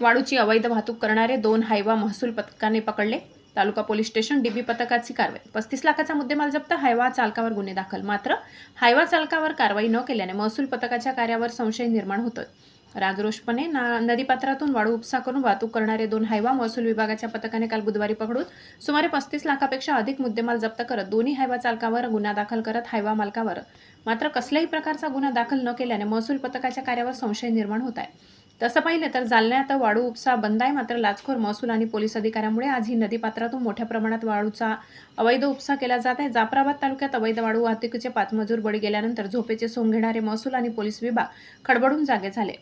वाळूची अवैध वाहतूक करणारे दोन हायवा महसूल पथकाने पकडले. तालुका पोलीस स्टेशन डीबी पथकाची कारवाई. पस्तीस लाखाचा मुद्देमाल जप्त हायवा चालकावर गुन्हे दाखल. मात्र हायवा चालकावर कारवाई न केल्याने महसूल पथकाच्या कार्यावर संशय निर्माण होतोय. राजरोषपणे ना नदीपात्रातून वाळू उपसा करून वाहतूक करणारे दोन हायवा महसूल विभागाच्या पथकाने काल बुधवारी पकडून सुमारे पस्तीस लाखापेक्षा अधिक मुद्देमाल जप्त करत दोन्ही हायवा चालकावर गुन्हा दाखल करत हायवा मालकावर. मात्र कसल्याही प्रकारचा गुन्हा दाखल न केल्याने महसूल पथकाच्या कार्यावर संशय निर्माण होत आहे. तसं पाहिलं तर जालन्यात वाळू उपसा बंद आहे. मात्र लाचखोर महसूल आणि पोलीस अधिकाऱ्यामुळे आज ही नदीपात्रातून मोठ्या प्रमाणात वाळूचा अवैध उपसा केला जात आहे. जाफराबाद तालुक्यात अवैध वाळू वाहतुकीचे पाच मजूर बळी गेल्यानंतर झोपेचे सोंग घेणारे महसूल आणि पोलीस विभाग खडबडून जागे झाले.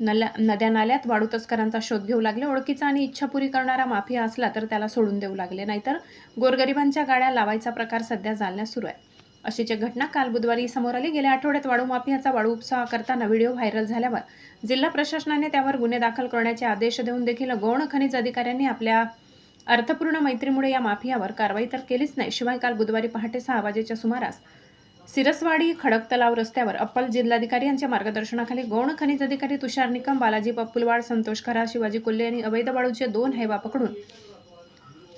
नल्या नद्या नाल्यात वाळू तस्करांचा शोध घेऊ लागले. ओळखीचा आणि इच्छापुरी करणारा माफिया असला तर त्याला सोडून देऊ लागले. नाहीतर गोरगरिबांच्या गाड्या लावायचा प्रकार सध्या जालण्यात सुरू आहे. अशीच घटना काल बुधवारी समोर आली गेल्या आठवड्यात वाळू माफियाचा वाळू उपसा करताना व्हिडिओ व्हायरल झाल्यावर जिल्हा प्रशासनाने त्यावर गुन्हे दाखल करण्याचे आदेश देऊन देखील गौण खनिज अधिकाऱ्यांनी आपल्या अर्थपूर्ण मैत्रीमुळे या माफियावर कारवाई तर केलीच नाही. शिवाय काल बुधवारी पहाटे सहा वाजेच्या सुमारास सिरसवाडी खडक तलाव रस्त्यावर अप्पल जिल्हाधिकारी यांच्या मार्गदर्शनाखाली गौण खनिज अधिकारी तुषार निकम बालाजी पप्पुलवाड संतोष खरा शिवाजी कुल्ले यांनी अवैध वाळूचे दोन हैवा पकडून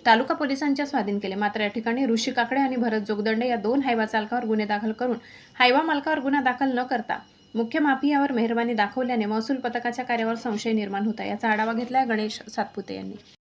तालुका पोलिसांच्या स्वाधीन केले. मात्र या ठिकाणी ऋषी काकडे आणि भरत जोगदंडे या दोन हायवा चालकावर गुन्हे दाखल करून हायवा मालकावर गुन्हा दाखल न करता मुख्य माफियावर मेहरबानी दाखवल्याने महसूल पथकाच्या कार्यावर संशय निर्माण होता याचा आढावा घेतलाय गणेश सातपुते यांनी.